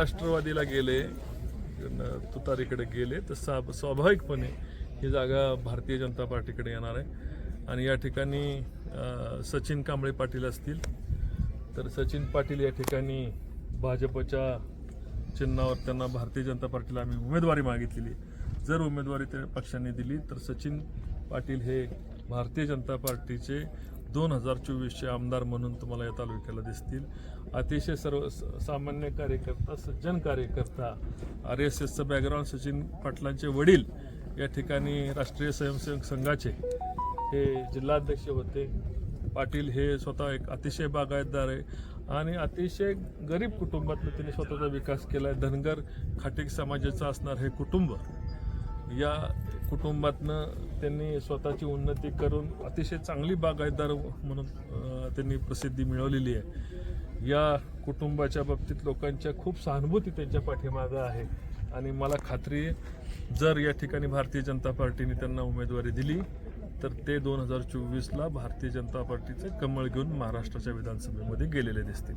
राष्ट्रवादीला गेले तुतारीकडे गेले तर सा स्वाभाविकपणे ही जागा भारतीय जनता पार्टीकडे येणार आहे. आणि या ठिकाणी सचिन कांबळे पाटील असतील. तर सचिन पाटील या ठिकाणी भाजपच्या चिन्हावर त्यांना भारतीय जनता पार्टीला आम्ही उमेदवारी मागितलेली जर उमेदवारी त्या पक्षाने दिली तर सचिन पाटील हे भारतीय जनता पार्टीचे दोन हजार चोवीसचे आमदार म्हणून तुम्हाला या तालुक्याला दिसतील. अतिशय सर्व सामान्य कार्यकर्ता सज्जन कार्यकर्ता आर एस एसचं बॅकग्राऊंड सचिन पाटलांचे वडील या ठिकाणी राष्ट्रीय स्वयंसेवक संघाचे हे जिल्हाध्यक्ष होते. पाटील हे स्वतः एक अतिशय बागायतदार आहे आणि अतिशय गरीब कुटुंबातनं त्यांनी स्वतःचा विकास केला आहे धनगर खाटीक समाजाचं असणार हे कुटुंब. या कुटुंबातनं त्यांनी स्वतःची उन्नती करून अतिशय चांगली बागायतदार म्हणून त्यांनी प्रसिद्धी मिळवलेली आहे. या कुटुंबाच्या बाबतीत लोकांच्या खूप सहानुभूती त्यांच्या पाठीमागं आहे. आणि मला खात्री आहे जर या ठिकाणी भारतीय जनता पार्टीने त्यांना उमेदवारी दिली तर ते दोन हजार चोवीसला भारतीय जनता पार्टीचे कमळ घेऊन महाराष्ट्राच्या विधानसभेमध्ये गेलेले दिसतील.